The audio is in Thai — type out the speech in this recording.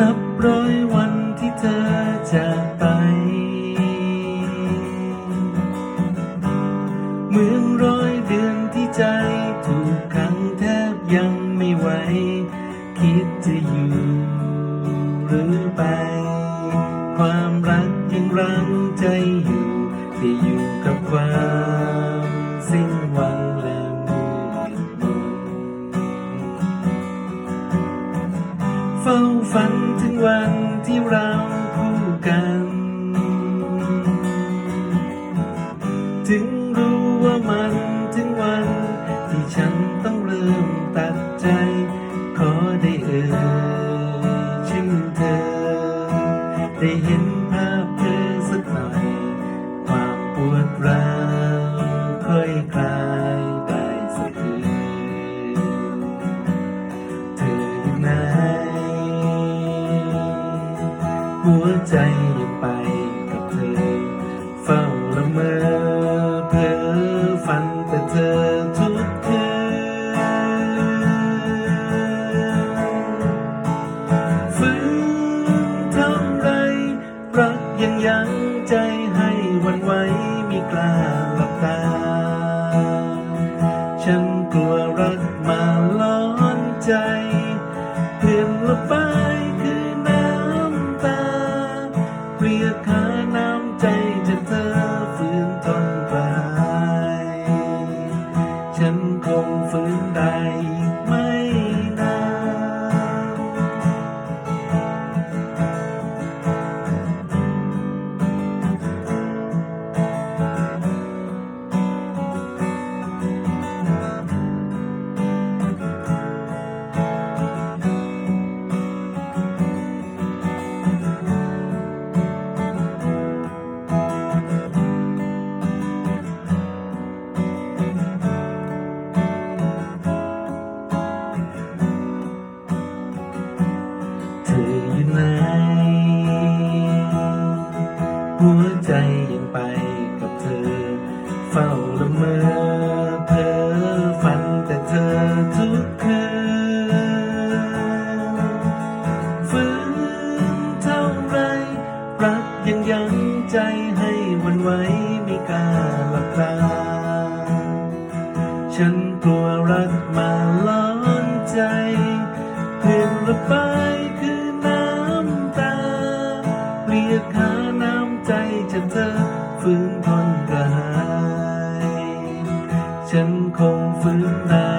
นับร้อยวันที่เธอจากไป เหมือนร้อยเดือนที่ใจถูกขังแทบยังไม่ไหว คิดจะอยู่หรือไป ความรักยังรั้งใจอยู่ที่อยู่กับความ ฝ้าฝันถึงวันที่เราคู่กัน ถึงรู้ว่ามันถึงวัน ที่ฉันต้องเริ่มตัดใจ ขอได้เอ่ย ไปกับเธอ เฝ้าละเมอเพ้อฝันแต่เธอทุกคืนฝืนเท่าไรรักยังยั้งใจให้วันไหวไม่กล้าหลับตา นค หัวใจยังไปกับเธอ เฝ้าละเมอเธอฝันแต่เธอทุกคืนฝืนเท่าไรรักยังยั้งใจให้วันไว้ไม่กล้าหลับตาฉันกลัวรักมาล้อนใจเพื่อนละบ้ 天空昏暗